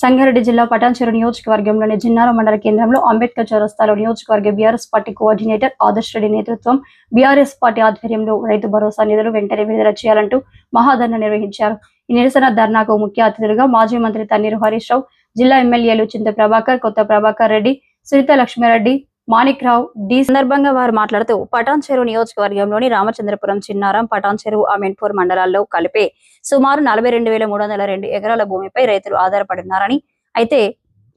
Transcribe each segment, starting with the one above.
సంగారెడ్డి జిల్లా పటాన్చెరు నియోజకవర్గంలోని జిన్నారం మండల కేంద్రంలో అంబేద్కర్ చౌరస్తాలో నియోజకవర్గ BRS party coordinator Adarsh Reddy నేతృత్వం బీఆర్ఎస్ పార్టీ ఆధ్వర్యంలో రైతు భరోసా నిధులు వెంటనే విడుదల చేయాలంటూ మహాధర్నా నిర్వహించారు. ఈ నిరసన ధర్నాకు ముఖ్య అతిథులుగా మాజీ మంత్రి తన్నీరు హరీష్ రావు జిల్లా ఎమ్మెల్యేలు చింత ప్రభాకర్ కొత్త ప్రభాకర్ రెడ్డి సునీత లక్ష్మారెడ్డి మాణిక్ రావు డి సందర్భంగా వారు మాట్లాడుతూ పటాన్ చెరువు నియోజకవర్గంలోని రామచంద్రపురం చిన్నారం పటాన్ చెరువు అమీన్పూర్ మండలాల్లో కలిపే సుమారు నలభై రెండు వేల మూడు వందల రెండు ఎకరాల భూమిపై రైతులు ఆధారపడి ఉన్నారని అయితే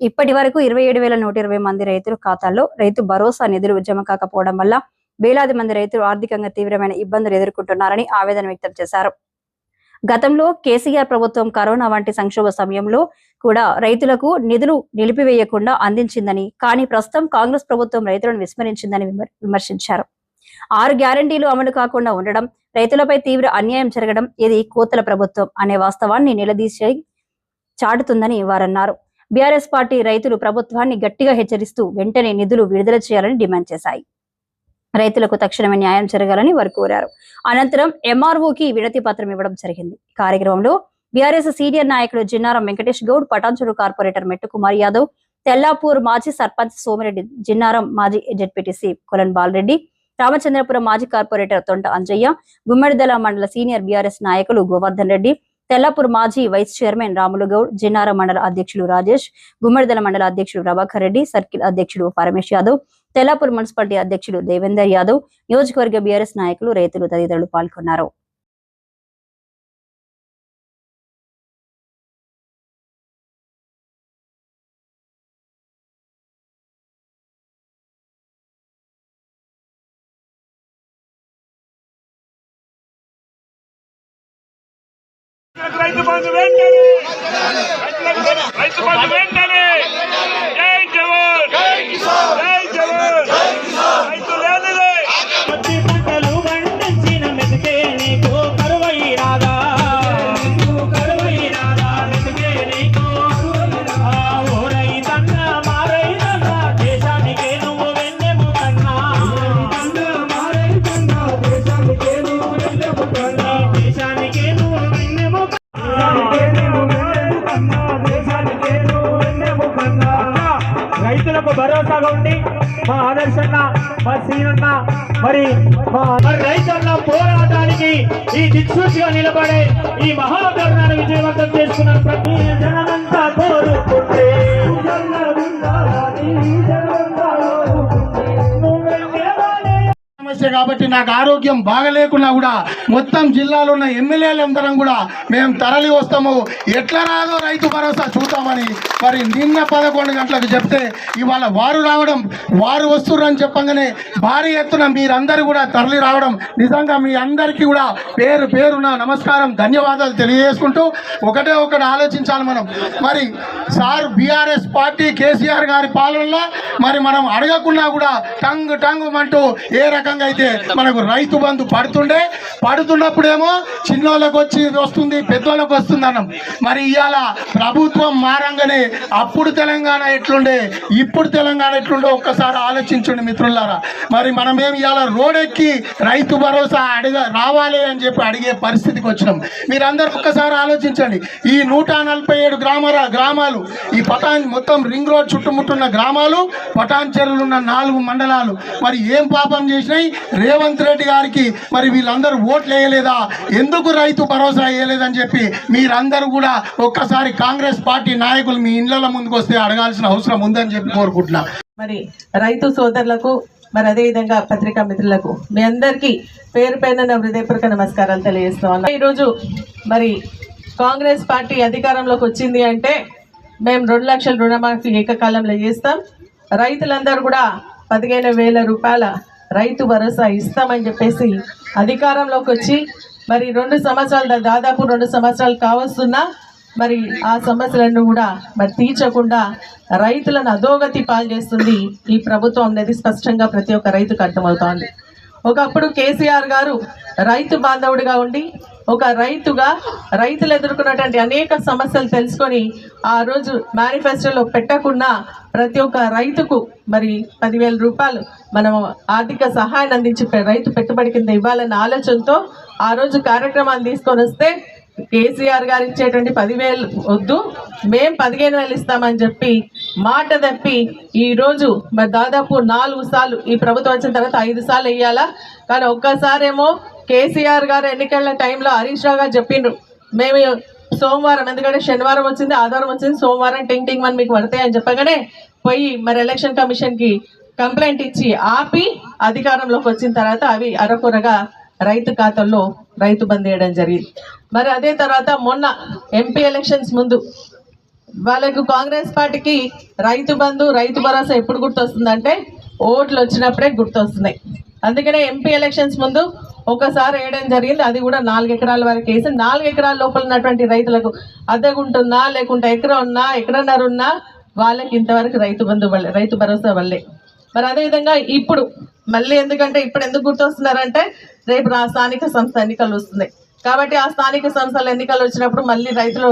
ఇప్పటి వరకు ఇరవై ఏడు వేల నూట ఇరవై మంది రైతుల ఖాతాల్లో రైతు భరోసా నిధులు జమ కాకపోవడం వల్ల వేలాది మంది రైతులు ఆర్థికంగా తీవ్రమైన ఇబ్బందులు ఎదుర్కొంటున్నారని ఆవేదన వ్యక్తం చేశారు. గతంలో కేసీఆర్ ప్రభుత్వం కరోనా వంటి సంక్షోభ సమయంలో కూడా రైతులకు నిధులు నిలిపివేయకుండా అందించిందని కానీ ప్రస్తుతం కాంగ్రెస్ ప్రభుత్వం రైతులను విస్మరించిందని విమర్శించారు. ఆరు గ్యారంటీలు అమలు కాకుండా ఉండడం రైతులపై తీవ్ర అన్యాయం జరగడం ఇది కోతల ప్రభుత్వం అనే వాస్తవాన్ని నిలదీసి చాటుతుందని వారన్నారు. బీఆర్ఎస్ పార్టీ రైతులు ప్రభుత్వాన్ని గట్టిగా హెచ్చరిస్తూ వెంటనే నిధులు విడుదల చేయాలని డిమాండ్ చేశాయి. రైతులకు తక్షణమే న్యాయం జరగాలని వారు కోరారు. అనంతరం ఎంఆర్ఓకి వినతి పత్రం ఇవ్వడం జరిగింది. కార్యక్రమంలో బీఆర్ఎస్ సీనియర్ నాయకుడు జిన్నారం వెంకటేష్ గౌడ్ పటాన్చురు కార్పొరేటర్ మెట్టు కుమార్ యాదవ్ తెల్లాపూర్ మాజీ సర్పంచ్ సోమిరెడ్డి జిన్నారం మాజీ జడ్పీటీసీ కొలన్ బాలరెడ్డి రామచంద్రపురం మాజీ కార్పొరేటర్ తొంట అంజయ్య గుమ్మడిదల మండల సీనియర్ బీఆర్ఎస్ నాయకులు గోవర్ధన్ రెడ్డి తెల్లాపూర్ మాజీ వైస్ చైర్మన్ రాములు గౌడ్ జిన్నారం మండల అధ్యక్షులు రాజేష్ గుమ్మడిదల మండల అధ్యక్షుడు ప్రభాకర్ రెడ్డి సర్కిల్ అధ్యక్షుడు పరమేష్ యాదవ్ తెల్లాపూర్ మున్సిపాలిటీ అధ్యక్షుడు దేవేందర్ యాదవ్ నియోజకవర్గ బీఆర్ఎస్ నాయకులు రైతులు తదితరులు పాల్గొన్నారు. రైతు బంధు వెంటనే! రైతు బంధు వెంటనే! జై జవాన్! జై జవాన్ ఆదర్శన్న సీనన్న మరి రైతన్న పోరాటానికి ఈ దిక్సూచిగా నిలబడే ఈ మహాధర్నాన్ని విజయవంతం చేసుకున్నారు ప్రతి జనమంతా కోరుకుంటే. సమస్య కాబట్టి నాకు ఆరోగ్యం బాగలేకున్నా కూడా మొత్తం జిల్లాలో ఉన్న ఎమ్మెల్యేలందరం కూడా మేము తరలి వస్తాము. ఎట్లా రాదో రైతు భరోసా చూద్దామని. మరి నిన్న పదకొండు గంటలకు చెప్తే ఇవాళ వారు రావడం వారు వస్తుర్రని చెప్పగానే భారీ ఎత్తున మీరందరూ కూడా తరలి రావడం నిజంగా మీ అందరికీ కూడా పేరు పేరున నమస్కారం ధన్యవాదాలు తెలియజేసుకుంటూ ఒకటే ఒకటి ఆలోచించాలి మనం. మరి సార్ బీఆర్ఎస్ పార్టీ కేసీఆర్ గారి పాలనలో మరి మనం అడగకున్నా కూడా టంగ్ టంగ్ అంటూ ఏ రకంగా అయితే మనకు రైతు బంధు పడుతుండే పడుతున్నప్పుడేమో చిన్నోళ్ళకి వచ్చి వస్తుంది పెద్దోళ్ళకి వస్తుంది అన్నాం. మరి ఇవాళ ప్రభుత్వం మారంగానే అప్పుడు తెలంగాణ ఎట్లుండే ఇప్పుడు తెలంగాణ ఎట్లుండే ఒక్కసారి ఆలోచించండి మిత్రులారా. మరి మనమేం ఇవాళ రోడ్ ఎక్కి రైతు భరోసా అడిగ రావాలి అని చెప్పి అడిగే పరిస్థితికి వచ్చినాం. మీరందరూ ఒక్కసారి ఆలోచించండి. ఈ నూట నలభై ఏడు గ్రామాల గ్రామాలు ఈ పటాన్ మొత్తం రింగ్ రోడ్ చుట్టుముట్టున్న గ్రామాలు పటాన్ చెరువులు ఉన్న నాలుగు మండలాలు. మరి ఏం పాపం చేసినాయి? రేవంత్ రెడ్డి గారికి మరి వీళ్ళందరూ ఓట్లు వేయలేదా? ఎందుకు రైతు భరోసా వేయలేదని చెప్పి మీరందరూ కూడా ఒక్కసారి కాంగ్రెస్ పార్టీ నాయకులు మీ ఇళ్ళ ముందుకు వస్తే అడగాల్సిన అవసరం ఉందని చెప్పి కోరుకుంటున్నా. మరి రైతు సోదరులకు మరి అదేవిధంగా పత్రికా మిత్రులకు మీ అందరికీ పేరు పైన నా హృదయపూర్వక నమస్కారాలు తెలియజేస్తాం ఈరోజు మరి కాంగ్రెస్ పార్టీ అధికారంలోకి వచ్చింది అంటే మేము రెండు లక్షల రుణమాఫీ ఏకకాలంలో చేస్తాం. రైతులందరూ కూడా పదిహేను వేల రూపాయల రైతు భరోసా ఇస్తామని చెప్పేసి అధికారంలోకి వచ్చి మరి రెండు సంవత్సరాలు దాదాపు రెండు సంవత్సరాలు కావస్తున్నా మరి ఆ సమస్యలను కూడా మరి తీర్చకుండా రైతులను అధోగతి పాలు చేస్తుంది ఈ ప్రభుత్వం అనేది స్పష్టంగా ప్రతి ఒక్క రైతుకు అర్థమవుతోంది. ఒకప్పుడు కేసీఆర్ గారు రైతు బాంధవుడిగా ఉండి ఒక రైతుగా రైతులు ఎదుర్కొన్నటువంటి అనేక సమస్యలు తెలుసుకొని ఆ రోజు మేనిఫెస్టోలో పెట్టకుండా ప్రతి ఒక్క రైతుకు మరి పదివేల రూపాయలు మనం ఆర్థిక సహాయాన్ని అందించి రైతు పెట్టుబడి కింద ఇవ్వాలన్న ఆలోచనతో ఆ రోజు కార్యక్రమాన్ని తీసుకొని వస్తే కేసీఆర్ గారు ఇచ్చేటువంటి పదివేలు వద్దు మేము పదిహేను వేలు ఇస్తామని చెప్పి మాట తప్పి ఈరోజు మరి దాదాపు నాలుగు సార్లు ఈ ప్రభుత్వం వచ్చిన తర్వాత ఐదు సార్లు వేయాలా? కానీ ఒక్కసారేమో కేసీఆర్ గారు ఎన్నికల టైంలో హరీష్ రావు గారు చెప్పిండ్రు మేము సోమవారం ఎందుకంటే శనివారం వచ్చింది ఆదివారం వచ్చింది సోమవారం టింగ్ టింగ్ అని మీకు పడతాయి అని చెప్పగానే పోయి మరి ఎలక్షన్ కమిషన్కి కంప్లైంట్ ఇచ్చి ఆపి అధికారంలోకి వచ్చిన తర్వాత అవి అరకొరగా రైతు ఖాతాల్లో రైతు బంద్ చేయడం జరిగింది. మరి అదే తర్వాత మొన్న ఎంపీ ఎలక్షన్స్ ముందు వాళ్ళకు కాంగ్రెస్ పార్టీకి రైతు బంధు రైతు భరోసా ఎప్పుడు గుర్తొస్తుందంటే ఓట్లు వచ్చినప్పుడే గుర్తొస్తున్నాయి. అందుకనే ఎంపీ ఎలక్షన్స్ ముందు ఒకసారి వేయడం జరిగింది. అది కూడా నాలుగు ఎకరాల వరకు వేసి నాలుగు ఎకరాల లోపల ఉన్నటువంటి రైతులకు అద్దెగుంటున్నా లేకుంటే ఎకరం ఉన్నా ఎకరన్నర ఉన్నా వాళ్ళకి ఇంతవరకు రైతు బంధు వల్లే రైతు భరోసా వల్లే. మరి అదేవిధంగా ఇప్పుడు మళ్ళీ ఎందుకంటే ఇప్పుడు ఎందుకు గుర్తొస్తున్నారంటే రేపు నా స్థానిక సంస్థ ఎన్నికలు వస్తున్నాయి. కాబట్టి ఆ స్థానిక సంస్థల ఎన్నికలు వచ్చినప్పుడు మళ్ళీ రైతులు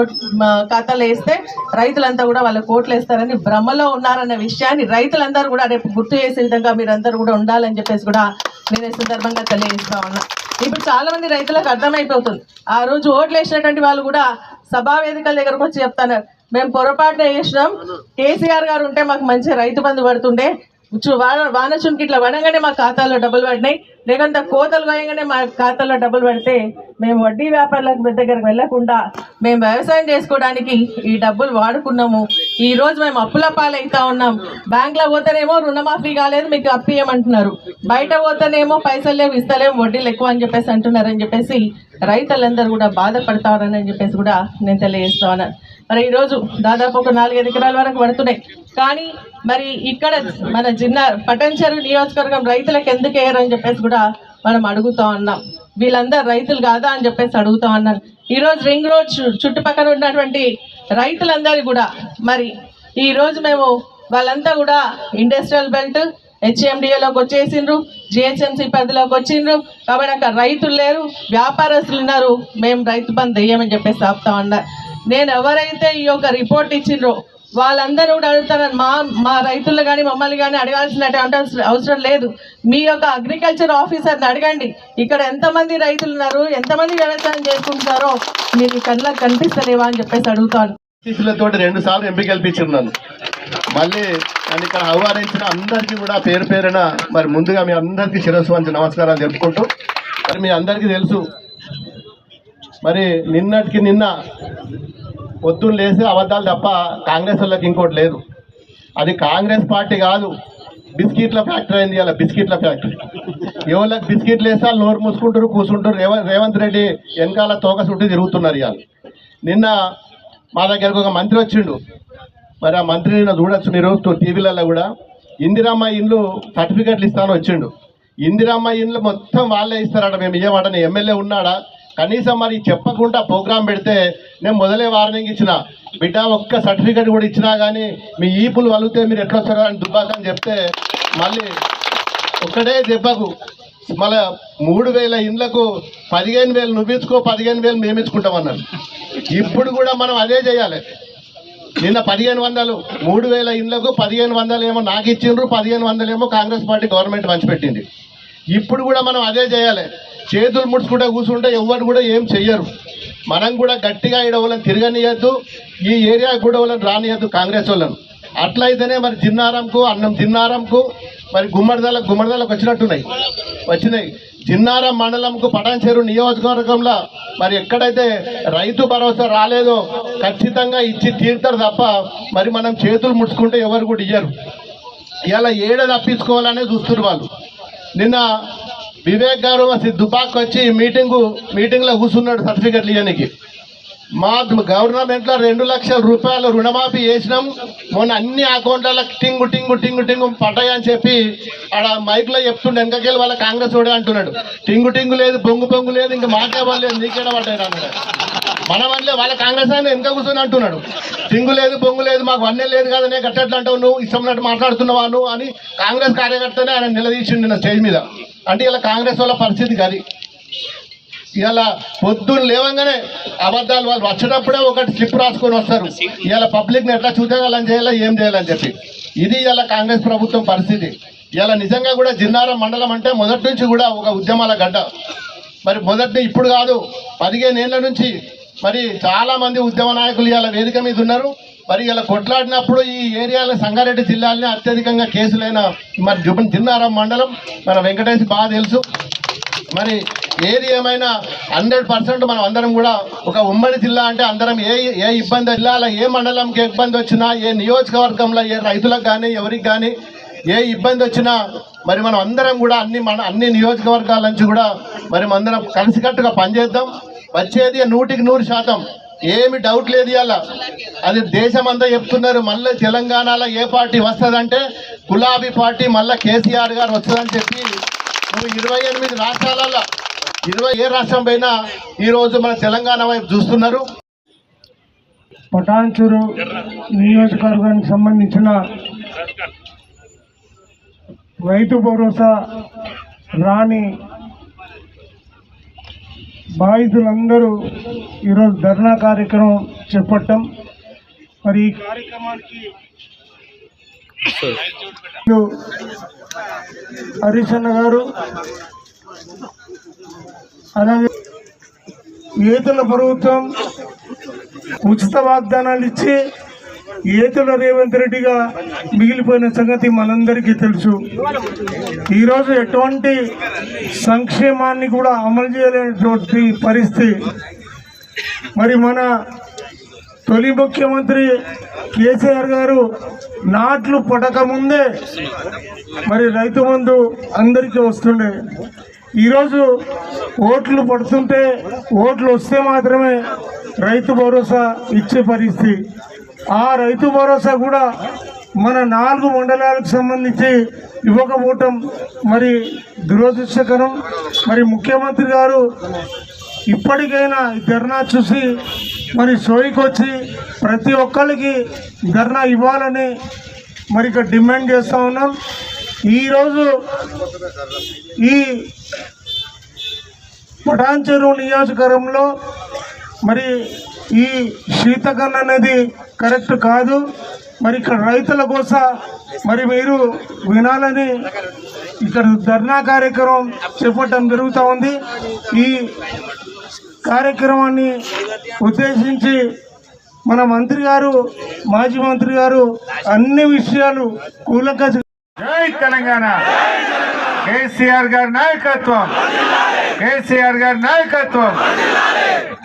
ఖాతాలు వేస్తే రైతులంతా కూడా వాళ్ళ కోట్లు వేస్తారని భ్రమలో ఉన్నారన్న విషయాన్ని రైతులందరూ కూడా రేపు గుర్తు చేసే విధంగా మీరందరూ కూడా ఉండాలని చెప్పేసి కూడా నేను ఈ సందర్భంగా తెలియజేస్తా ఉన్నా. ఇప్పుడు చాలా మంది రైతులకు అర్థమైపోతుంది. ఆ రోజు ఓట్లు వేసినటువంటి వాళ్ళు కూడా సభా వేదికల దగ్గరకు వచ్చి చెప్తాను మేము పొరపాటున వేసినాం. కేసీఆర్ గారు ఉంటే మాకు మంచి రైతు బంధు పడుతుండే. వాన వాన ఇట్లా పడగానే మా ఖాతాలో డబ్బులు పడినాయి. లేకుంటే కోతలు పోయంగానే మా ఖాతాలో డబ్బులు పడితే మేము వడ్డీ వ్యాపారులకు దగ్గరకు వెళ్ళకుండా మేము వ్యవసాయం చేసుకోవడానికి ఈ డబ్బులు వాడుకున్నాము. ఈ రోజు మేము అప్పుల పాలైతా ఉన్నాం. బ్యాంక్లో పోతేనేమో రుణమాఫీ కాలేదు మీకు అప్పియమంటున్నారు బయట పోతేనేమో పైసలు లేవు ఇస్తలేము వడ్డీలు ఎక్కువ అని చెప్పేసి అంటున్నారని చెప్పేసి రైతులందరూ కూడా బాధపడతారని చెప్పేసి కూడా నేను తెలియజేస్తా ఉన్నాను. మరి ఈరోజు దాదాపు ఒక నాలుగైదు ఎకరాల వరకు పడుతున్నాయి. కానీ మరి ఇక్కడ మన జిల్లా పటంచెరు నియోజకవర్గం రైతులకు ఎందుకు వేయరని చెప్పేసి కూడా మనం అడుగుతా ఉన్నాం. వీళ్ళందరూ రైతులు కాదా అని చెప్పేసి అడుగుతా ఉన్నాను ఈరోజు రింగ్ రోడ్ చుట్టుపక్కల ఉన్నటువంటి రైతులందరూ కూడా మరి ఈరోజు మేము వాళ్ళంతా కూడా ఇండస్ట్రియల్ బెల్ట్ హెచ్ఎండిఏలోకి వచ్చేసిండ్రు జిహెచ్ఎంసీ పరిధిలోకి వచ్చిండ్రు. కాబట్టి అక్కడ రైతులు లేరు వ్యాపారస్తులు ఉన్నారు. మేము రైతు బంద్ వేయమని చెప్పేసి ఆపుతా ఉన్నారు నేను ఎవరైతే ఈ యొక్క రిపోర్ట్ ఇచ్చిండ్రో వాళ్ళందరూ కూడా అడుగుతారు మా మా రైతులు కానీ మమ్మల్ని కానీ అడగాల్సిన అవసరం- అవసరం లేదు. మీ యొక్క అగ్రికల్చర్ ఆఫీసర్ని అడగండి. ఇక్కడ ఎంతమంది రైతులు ఉన్నారు ఎంతమంది వ్యవసాయం చేసుకుంటున్నారో మీరు కళ్ళకి కనిపిస్తలేవా అని చెప్పేసి అడుగుతాను. ఆఫీసులతో రెండు సార్లు ఎంపిక కల్పించున్నాను మళ్ళీ నన్ను ఇక్కడ ఆహ్వానించిన అందరికీ కూడా పేరు పేరున మరి ముందుగా మీ అందరికీ శిరస్సు వంచి నమస్కారాలు చెప్పుకుంటూ మరి మీ అందరికీ తెలుసు. మరి నిన్నటికి నిన్న పొద్దున్న లేసి అబద్ధాలు తప్ప కాంగ్రెస్ వాళ్ళకి ఇంకోటి లేదు. అది కాంగ్రెస్ పార్టీ కాదు. బిస్కెట్ల ఫ్యాక్టరీ అయింది ఇలా బిస్కెట్ల ఫ్యాక్టరీ. ఎవరికి బిస్కెట్లు వేస్తే వాళ్ళు నోరు మూసుకుంటారు కూర్చుంటారు. రేవంత్ రేవంత్ రెడ్డి వెనకాల తోక చుట్టూ తిరుగుతున్నారు ఇవాళ. నిన్న మా దగ్గరకు ఒక మంత్రి వచ్చిండు. మరి ఆ మంత్రి నిన్న చూడొచ్చు మీరు టీవీలలో కూడా. ఇందిరామ్మ ఇండ్లు సర్టిఫికెట్లు ఇస్తాను వచ్చిండు. ఇందిరామ్మ ఇండ్లు మొత్తం వాళ్ళే ఇస్తారట. మేము ఇయ్యమాట నీ ఎమ్మెల్యే ఉన్నాడా? కనీసం మరి చెప్పకుండా ప్రోగ్రాం పెడితే నేను మొదలే వార్నింగ్ ఇచ్చిన. బిడ్డ ఒక్క సర్టిఫికెట్ కూడా ఇచ్చినా కానీ మీ ఈపులు వలిగితే మీరు ఎట్లా వస్తారో అని దుబ్బాకని చెప్తే మళ్ళీ ఒక్కడే దెబ్బకు. మళ్ళా మూడు వేల ఇండ్లకు పదిహేను వేలు నువ్వించుకో పదిహేను వేలు మేమించుకుంటామన్నారు ఇప్పుడు కూడా మనం అదే చేయాలి. నిన్న పదిహేను వందలు మూడు వేల ఇండ్లకు పదిహేను వందలు ఏమో నాకు ఇచ్చిండ్రు పదిహేను వందలు ఏమో కాంగ్రెస్ పార్టీ గవర్నమెంట్ పంచిపెట్టింది. ఇప్పుడు కూడా మనం అదే చేయాలి. చేతులు ముడుచుకుంటే కూర్చుంటే ఎవరు కూడా ఏం చెయ్యరు. మనం కూడా గట్టిగా ఈడ వాళ్ళని తిరగనియద్దు ఈ ఏరియా కూడా వాళ్ళని రానియద్దు కాంగ్రెస్ వాళ్ళను. అట్లయితేనే మరి జిన్నారంకు అన్నం జిన్నారంకు మరి గుమ్మడిదలకు గుమ్మడిదలకు వచ్చినట్టున్నాయి. వచ్చినాయి. జిన్నారం మండలంకు పటాన్చేరు నియోజకవర్గంలో మరి ఎక్కడైతే రైతు భరోసా రాలేదో ఖచ్చితంగా ఇచ్చి తీరుతారు తప్ప మరి మనం చేతులు ముడుచుకుంటే ఎవరు కూడా ఇయ్యరు. ఇలా ఏడ తప్పించుకోవాలనే చూస్తున్నారు వాళ్ళు. నిన్న వివేక్ గారు అసలు దుబాక్ వచ్చి మీటింగు మీటింగ్లో కూర్చున్నాడు సర్టిఫికెట్లు ఇవ్వడానికి మా గవర్నమెంట్లో రెండు లక్షల రూపాయలు రుణమాఫీ చేసినాం. మొన్న అన్ని అకౌంట్లలో టింగు టింగు టింగు టింగు పడ్డాయి అని చెప్పి ఆడ మైక్లో చెప్తుండే వెనకకెళ్ళి వాళ్ళ కాంగ్రెస్ వాడే అంటున్నాడు. టింగు టింగు లేదు బొంగు బొంగు లేదు ఇంకా మాకే వాళ్ళు నీకేడ పడ్డాయి అన్నాడు. మన వాళ్ళ కాంగ్రెస్ ఆయన వెనక కూర్చొని అంటున్నాడు. పింగు లేదు బొంగు లేదు మాకు వన్నే లేదు కదా నేను కట్టట్లు అంటావు నువ్వు ఇష్టం మాట్లాడుతున్నావా నువ్వు అని కాంగ్రెస్ కార్యకర్తనే ఆయన నిలదీసిండు నిన్న స్టేజ్ మీద. అంటే ఇలా కాంగ్రెస్ వాళ్ళ పరిస్థితి కాదు ఇలా పొద్దున్న లేవంగానే అబద్ధాలు వాళ్ళు వచ్చేటప్పుడే ఒకటి స్లిప్ రాసుకొని వస్తారు. ఇలా పబ్లిక్ని ఎట్లా చూసేయాలని చేయాలా ఏం చేయాలని చెప్పి. ఇది ఇలా కాంగ్రెస్ ప్రభుత్వం పరిస్థితి. ఇలా నిజంగా కూడా జిన్నారం మండలం అంటే మొదటి నుంచి కూడా ఒక ఉద్యమాల గడ్డ. మరి మొదటి ఇప్పుడు కాదు పదిహేను ఏళ్ళ నుంచి మరి చాలా మంది ఉద్యమ నాయకులు ఇవాళ వేదిక మీద ఉన్నారు. మరి ఇలా కొట్లాడినప్పుడు ఈ ఏరియాలో సంగారెడ్డి జిల్లాలోనే అత్యధికంగా కేసులైన మరి జుబన్ జిన్నారం మండలం మన వెంకటేష్ బాగా తెలుసు. మరి ఏది ఏమైనా హండ్రెడ్ పర్సెంట్ మనం అందరం కూడా ఒక ఉమ్మడి జిల్లా అంటే అందరం ఏ ఏ ఇబ్బంది జిల్లాలో ఏ మండలంకి ఇబ్బంది వచ్చినా ఏ నియోజకవర్గంలో ఏ రైతులకు కానీ ఎవరికి కానీ ఏ ఇబ్బంది వచ్చినా మరి మనం అందరం కూడా అన్ని మన అన్ని నియోజకవర్గాల నుంచి కూడా మరి అందరం కలిసికట్టుగా పనిచేద్దాం. వచ్చేది నూటికి నూరు శాతం. ఏమి డౌట్ లేదు ఇవాళ అది దేశం అంతా చెప్తున్నారు మళ్ళీ తెలంగాణలో ఏ పార్టీ వస్తుందంటే గులాబీ పార్టీ మళ్ళీ కేసీఆర్ గారు వస్తుందని చెప్పి నువ్వు ఇరవై ఎనిమిది రాష్ట్రాలలో ఇరవై ఏ రాష్ట్రం పైన ఈరోజు మన తెలంగాణ వైపు చూస్తున్నారు. పటాన్చూరు నియోజకవర్గానికి సంబంధించిన రైతు భరోసా రాని బాధితులందరూ ఈరోజు ధర్నా కార్యక్రమం చేపట్టాం మరి ఈ కార్యక్రమానికి హరీష్ గారు అలాగే ఏతుల ప్రభుత్వం ఉచిత వాగ్దానాలు ఇచ్చి ఏతుల రేవంత్ రెడ్డిగా మిగిలిపోయిన సంగతి మనందరికీ తెలుసు. ఈరోజు ఎటువంటి సంక్షేమాన్ని కూడా అమలు చేయలేనటువంటి పరిస్థితి. మరి మన తొలి ముఖ్యమంత్రి కేసీఆర్ గారు నాట్లు పడకముందే మరి రైతు బంధు అందరికీ వస్తుండే. ఈరోజు ఓట్లు పడుతుంటే ఓట్లు వస్తే మాత్రమే రైతు భరోసా ఇచ్చే పరిస్థితి. ఆ రైతు భరోసా కూడా మన నాలుగు మండలాలకు సంబంధించి ఇవ్వకపోవటం మరి దురదృష్టకరం. మరి ముఖ్యమంత్రి గారు ఇప్పటికైనా ధర్నా చూసి మరి సోయికొచ్చి ప్రతి ఒక్కరికి ధర్నా ఇవ్వాలని మరి ఇక్కడ డిమాండ్ చేస్తూ ఉన్నాం. ఈరోజు ఈ పటాన్చెరు నియోజకవర్గంలో మరి ఈ శీతకరణ అనేది కరెక్ట్ కాదు. మరి ఇక్కడ రైతుల కోసం మరి మీరు వినాలని ఇక్కడ ధర్నా కార్యక్రమం చేపట్టడం జరుగుతూ ఉంది. ఈ కార్యక్రమాన్ని ఉద్దేశించి మన మంత్రి గారు మాజీ మంత్రి గారు అన్ని విషయాలు కూలక జై తెలంగాణ. కేసీఆర్ గారి నాయకత్వం. కేసీఆర్ గారి నాయకత్వం.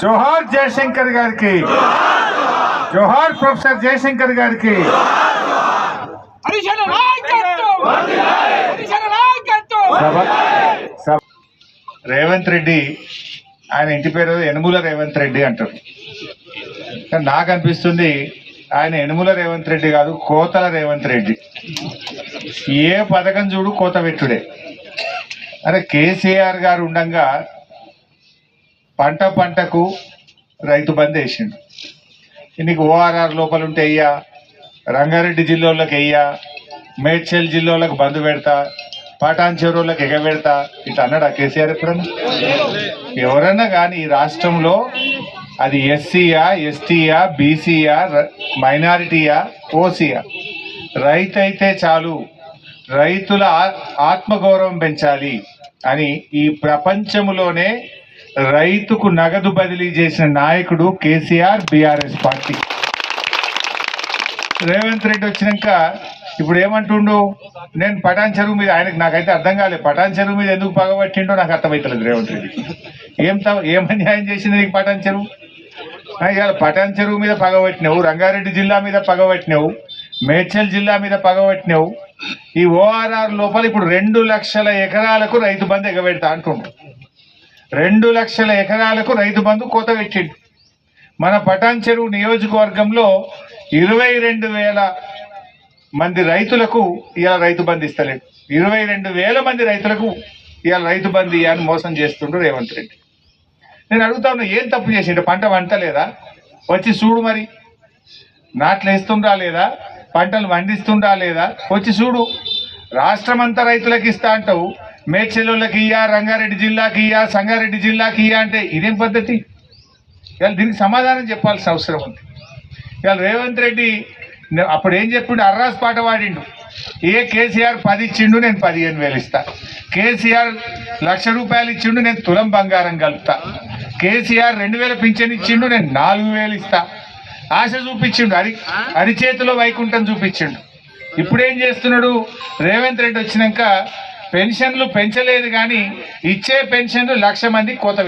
జోహార్ జయశంకర్ గారికి. జోహార్ ప్రొఫెసర్ జయశంకర్ గారికి. రేవంత్ రెడ్డి ఆయన ఇంటి పేరు యనుమూల రేవంత్ రెడ్డి అంటారు. కానీ నాకు అనిపిస్తుంది ఆయన యనుమూల రేవంత్ రెడ్డి కాదు కోతల రేవంత్ రెడ్డి. ఏ పథకం చూడు కోత పెట్టుడే. అరే కేసీఆర్ గారు ఉండంగా పంట పంటకు రైతు బంద్ వేసిండు. నీకు ఓఆర్ఆర్ లోపల ఉంటే అయ్యా రంగారెడ్డి జిల్లాలకు అయ్యా మేడ్చల్ జిల్లాలకు బంద్ పెడతా పటాన్ చెరువులకు ఎగబెడతా ఇట్లా అన్నాడా కేసీఆర్ ఎప్పుడన్నా? ఎవరన్నా కానీ ఈ రాష్ట్రంలో అది ఎస్సీయా ఎస్టీయా బీసీయా మైనారిటీయా ఓసీయా? రైతు అయితే చాలు రైతుల ఆత్మగౌరవం పెంచాలి అని ఈ ప్రపంచంలోనే రైతుకు నగదు బదిలీ చేసిన నాయకుడు KCR BRS party. Revanth Reddy వచ్చినాక ఇప్పుడు ఏమంటుండు? నేను పటాన్ చెరువు మీద ఆయనకు నాకైతే అర్థం కాలేదు పటాన్ చెరువు మీద ఎందుకు పగబట్టిండో నాకు అర్థమవుతలేదు రేవంత్ రెడ్డి. ఏం త ఏం చేసింది నీకు పటాన్ చెరువు? ఇవాళ పటాన్ చెరువు మీద పగబట్టినావు రంగారెడ్డి జిల్లా మీద పగబట్టినావు మేడ్చల్ జిల్లా మీద పగబట్టినావు. ఈ ఓఆర్ఆర్ లోపల ఇప్పుడు రెండు లక్షల ఎకరాలకు రైతు బంధు ఎగబెడతా అంటుండ్రు రెండు లక్షల ఎకరాలకు రైతు బంధు కోత పెట్టిండు. మన పటాన్ చెరువు నియోజకవర్గంలో ఇరవై రెండు వేల మంది రైతులకు ఇలా రైతు బంధు ఇస్తలేడు. ఇరవై రెండు వేల మంది రైతులకు ఇలా రైతు బంధు ఇవ్వని మోసం చేస్తుండ్రు రేవంత్ రెడ్డి. నేను అడుగుతా ఉన్నా ఏం తప్పు చేసిండు? పంట వంటలేదా వచ్చి చూడు మరి. నాట్లు వేస్తుండ్రా లేదా? పంటలు పండిస్తుండ్రా లేదా? వచ్చి చూడు. రాష్ట్రం అంతా రైతులకు ఇస్తా అంటావు. మేడ్చెల్లులకు ఇయ్యా రంగారెడ్డి జిల్లాకి ఇయ్యా సంగారెడ్డి జిల్లాకి ఇయ్యా అంటే ఇదేం పద్ధతి? ఇవాళ దీనికి సమాధానం చెప్పాల్సిన అవసరం ఉంది. ఇవాళ రేవంత్ రెడ్డి అప్పుడు ఏం చెప్పిండు? అర్రాస్ పాట పాడిండు. ఏ కేసీఆర్ పది ఇచ్చిండు నేను పదిహేను వేలు ఇస్తా. కేసీఆర్ లక్ష రూపాయలు ఇచ్చిండు నేను తులం బంగారం కలుపుతా. కేసీఆర్ రెండు వేల పింఛన్ ఇచ్చిండు నేను నాలుగు వేలు ఇస్తా. ఆశ చూపించిండు అరి అరిచేతిలో వైకుంఠం చూపించిండు. ఇప్పుడేం చేస్తున్నాడు? రేవంత్ రెడ్డి వచ్చినాక పెన్షన్లు పెంచలేదు కానీ ఇచ్చే పెన్షన్లు లక్ష మంది కోత